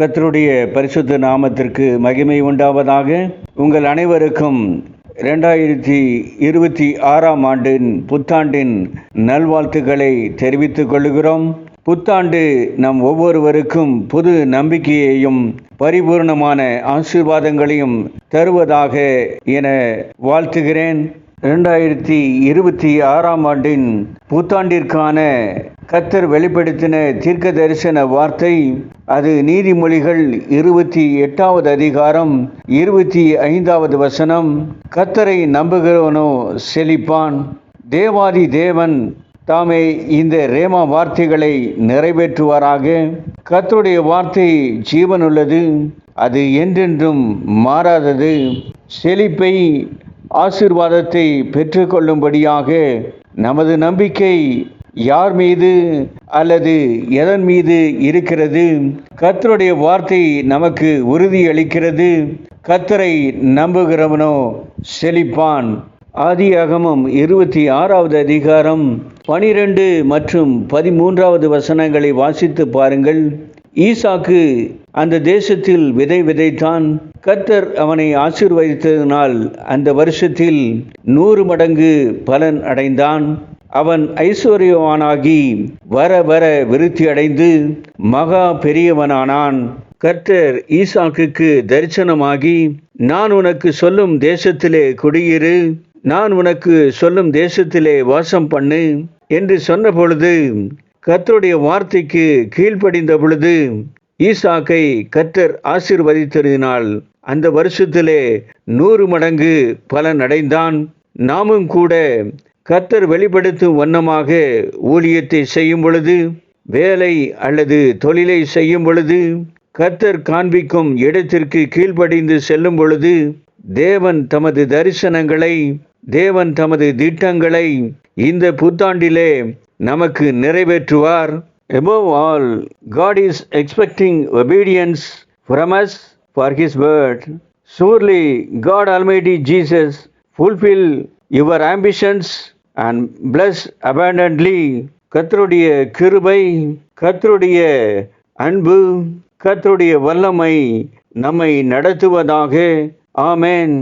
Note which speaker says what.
Speaker 1: கத்தருடைய பரிசுத்த நாமத்திற்கு மகிமை உண்டாவதாக. உங்கள் அனைவருக்கும் ரெண்டாயிரத்தி இருபத்தி ஆறாம் ஆண்டின் புத்தாண்டின் நல்வாழ்த்துக்களை தெரிவித்துக் கொள்கிறோம். புத்தாண்டு நம் ஒவ்வொருவருக்கும் புது நம்பிக்கையையும் பரிபூர்ணமான ஆசீர்வாதங்களையும் தருவதாக என வாழ்த்துகிறேன். ரெண்டாயிரத்தி இருபத்தி ஆறாம் ஆண்டின் புத்தாண்டிற்கான கத்தர் வெளிப்படுத்தின தீர்க்க தரிசன வார்த்தை அது நீதிமொழிகள் இருபத்தி எட்டாவது அதிகாரம் இருபத்தி ஐந்தாவது வசனம் கத்தரை நம்புகிறவனோ செழிப்பான். தேவாதி தேவன் தாமே இந்த ரேமா வார்த்தைகளை நிறைவேற்றுவாராக. கத்தருடைய வார்த்தை ஜீவனுள்ளது அது என்றென்றும் மாறாதது. செழிப்பை ஆசீர்வாதத்தை பெற்றுக்கொள்ளும்படியாக நமது நம்பிக்கை யார் மீது அல்லது எதன் மீது இருக்கிறது? கத்தருடைய வார்த்தை நமக்கு உறுதி அளிக்கிறது கத்தரை நம்புகிறவனோ செழிப்பான். ஆதியாகமம் இருபத்தி ஆறாவது அதிகாரம் பனிரெண்டு மற்றும் பதிமூன்றாவது வசனங்களை வாசித்து பாருங்கள். ஈசாக்கு அந்த தேசத்தில் விதை விதைத்தான். கத்தர் அவனை ஆசீர்வதித்ததினால் அந்த வருஷத்தில் நூறு மடங்கு பலன் அடைந்தான். அவன் ஐஸ்வர்யவானாகி வர வர விருத்தி அடைந்து மகா பெரியவனானான். கர்த்தர் ஈசாக்குக்கு தரிசனமாகி நான் உனக்கு சொல்லும் தேசத்திலே குடியிரு நான் உனக்கு சொல்லும் தேசத்திலே வாசம் பண்ணு என்று சொன்ன பொழுது கர்த்தருடைய வார்த்தைக்கு கீழ்ப்படிந்த பொழுது ஈசாக்கை கர்த்தர் ஆசிர்வதித்ததினால் அந்த வருஷத்திலே நூறு மடங்கு பலன் அடைந்தான். நாமும் கூட கர்த்தர் வெளிப்படுத்தும் வண்ணமாக ஊழியத்தை செய்யும் பொழுது வேலை அல்லது தொழிலை செய்யும் பொழுது கர்த்தர் காண்பிக்கும் இடத்திற்கு கீழ்ப்படிந்து செல்லும் பொழுது தேவன் தமது தரிசனங்களை தேவன் தமது திட்டங்களை இந்த புத்தாண்டிலே நமக்கு நிறைவேற்றுவார். Above all God is expecting obedience from us for his word surely god almighty jesus fulfill your ambitions and bless abundantly கர்த்தருடைய கிருபை கர்த்தருடைய அன்பு கர்த்தருடைய வல்லமை நம்மை நடத்துவதாக ஆமென்